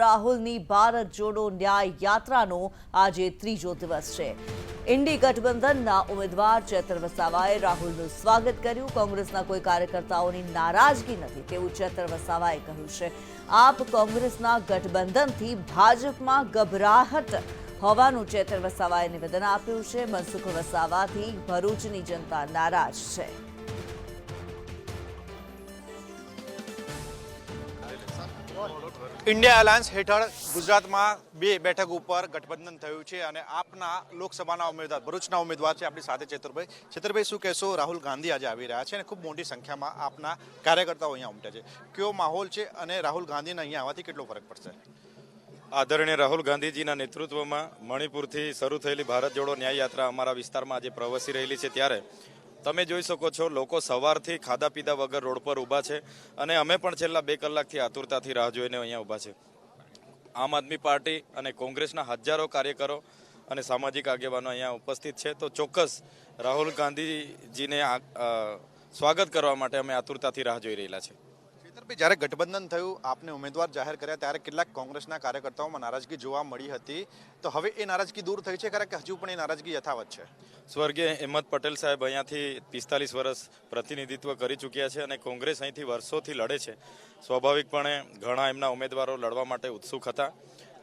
રાહુલની ભારત જોડો ન્યાય યાત્રાનો આજે ત્રીજો દિવસ છે. ઇન્ડી ગઠબંધનના ઉમેદવાર ચેતર વસાવાએ રાહુલનું સ્વાગત કર્યું. કોંગ્રેસના કોઈ કાર્યકર્તાઓની નારાજગી નથી તેવું ચેતર વસાવાએ કહ્યું છે. આપ કોંગ્રેસના ગઠબંધનથી ભાજપમાં ગભરાહટ હોવાનું ચેતર વસાવાએ નિવેદન આપ્યું છે. મનસુખ વસાવાથી ભરૂચની જનતા નારાજ છે. ઇન્ડિયા એલાયન્સ હેઠળ ગુજરાતમાં બે બેઠક ઉપર ગઠબંધન થયું છે અને આપના લોકસભાના ઉમેદવાર, ભરૂચના ઉમેદવાર છે આપણી સાથે ચેતરભાઈ. ચેતરભાઈ, શું કહેશો? રાહુલ ગાંધી આજે આવી રહ્યા છે અને ખૂબ મોટી સંખ્યામાં આપના કાર્યકર્તાઓ અહીંયા ઉમટ્યા છે. કેવો માહોલ છે અને રાહુલ ગાંધીને અહીંયા આવવાથી કેટલો ફરક પડશે? આદરણીય રાહુલ ગાંધીજીના નેતૃત્વમાં મણિપુરથી શરૂ થયેલી ભારત જોડો ન્યાય યાત્રા અમારા વિસ્તારમાં આજે પ્રવસી રહેલી છે. ત્યારે તમે જોઈ શકો છો, લોકો સવારથી ખાધા પીધા વગર રોડ પર ઊભા છે અને અમે પણ છેલ્લા બે કલાકથી આતુરતાથી રાહ જોઈને અહીંયા ઊભા છે. આમ આદમી પાર્ટી અને કોંગ્રેસના હજારો કાર્યકરો અને સામાજિક આગેવાનો અહીંયા ઉપસ્થિત છે. તો ચોક્કસ રાહુલ ગાંધીજીને સ્વાગત કરવા માટે અમે આતુરતાથી રાહ જોઈ રહેલા છે ચેતરભાઈ જ્યારે ગઠબંધન થયું, આપને ઉમેદવાર જાહેર કર્યા ત્યારે કેટલાક કોંગ્રેસના કાર્યકર્તાઓમાં નારાજગી જોવા મળી હતી. તો હવે એ નારાજગી દૂર થઈ છે કારણ કે હજુ પણ એ નારાજગી યથાવત છે? સ્વર્ગીય હેમંત પટેલ સાહેબ અહીંયાથી પિસ્તાલીસ વર્ષ પ્રતિનિધિત્વ કરી ચૂક્યા છે અને કોંગ્રેસ અહીંથી વર્ષોથી લડે છે. સ્વાભાવિકપણે ઘણા એમના ઉમેદવારો લડવા માટે ઉત્સુક હતા.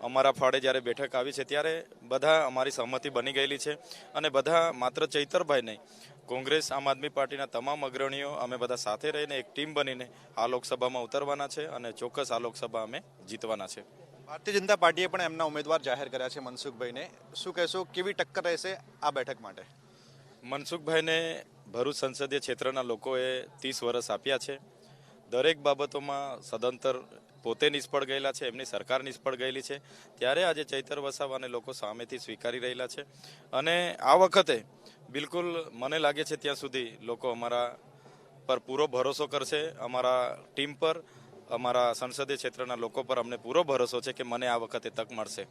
અમારા ફાળે જ્યારે બેઠક આવી છે ત્યારે બધા અમારી સહમતિ બની ગયેલી છે અને બધા માત્ર ચૈતરભાઈ નહીં કોંગ્રેસ આમ આદમી પાર્ટીના તમામ અગ્રણીઓ અમે બધા સાથે રહીને એક ટીમ બનીને આ લોકસભામાં ઉતરવાના છે અને ચોક્કસ આ લોકસભા અમે જીતવાના છે. ભારતીય જનતા પાર્ટીએ પણ એમના ઉમેદવાર જાહેર કર્યા છે મનસુખભાઈને. શું કહેશો કેવી ટક્કર રહેશે આ બેઠક માટે? મનસુખભાઈને ભરૂચ સંસદીય ક્ષેત્રના લોકોએ ત્રીસ વર્ષ આપ્યા છે. દરેક બાબતોમાં સદંતર પોતે નિષ્ફળ ગયેલા છે, એમની સરકાર નિષ્ફળ ગયેલી છે. ત્યારે આજે ચૈતર વસાવાને લોકો સામેથી સ્વીકારી રહેલા છે. અને આ વખતે બિલકુલ મને લાગે છે ત્યાં સુધી લોકો અમારા પર પૂરો ભરોસો કરશે. અમારા ટીમ પર, અમારા સંસદીય ક્ષેત્રના લોકો પર અમને પૂરો ભરોસો છે કે મને આ વખતે તક મળશે.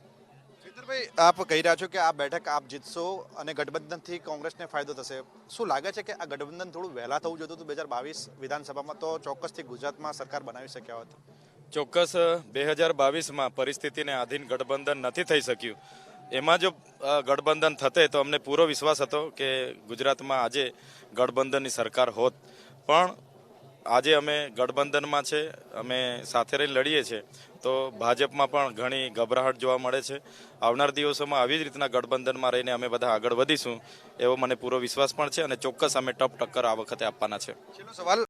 ચેતરભાઈ આપ કહી રહ્યા છો કે આ બેઠક આપ જીતશો અને ગઠબંધનથી કોંગ્રેસને ફાયદો થશે. શું લાગે છે કે આ ગઠબંધન થોડું વહેલા થવું જોતું હતું? બે હજાર બાવીસ વિધાનસભામાં તો ચોક્કસથી ગુજરાતમાં સરકાર બનાવી શક્યા હોત. ચોક્કસ, બે હજાર બાવીસમાં પરિસ્થિતિને આધીન ગઠબંધન નથી થઈ શક્યું. એમાં જો ગઠબંધન થતે તો અમને પૂરો વિશ્વાસ હતો કે ગુજરાતમાં આજે ગઠબંધનની સરકાર હોત. પણ આજે અમે ગઠબંધનમાં છે, અમે સાથે રહીને લડીએ છીએ, તો ભાજપમાં પણ ઘણી ગભરાહટ જોવા મળે છે. આવનાર દિવસોમાં આવી જ રીતના ગઠબંધનમાં રહીને અમે બધા આગળ વધીશું, એવો મને પૂરો વિશ્વાસ પણ છે અને ચોક્કસ અમે ટપ ટક્કર આ વખતે આપવાના છે. સવાલ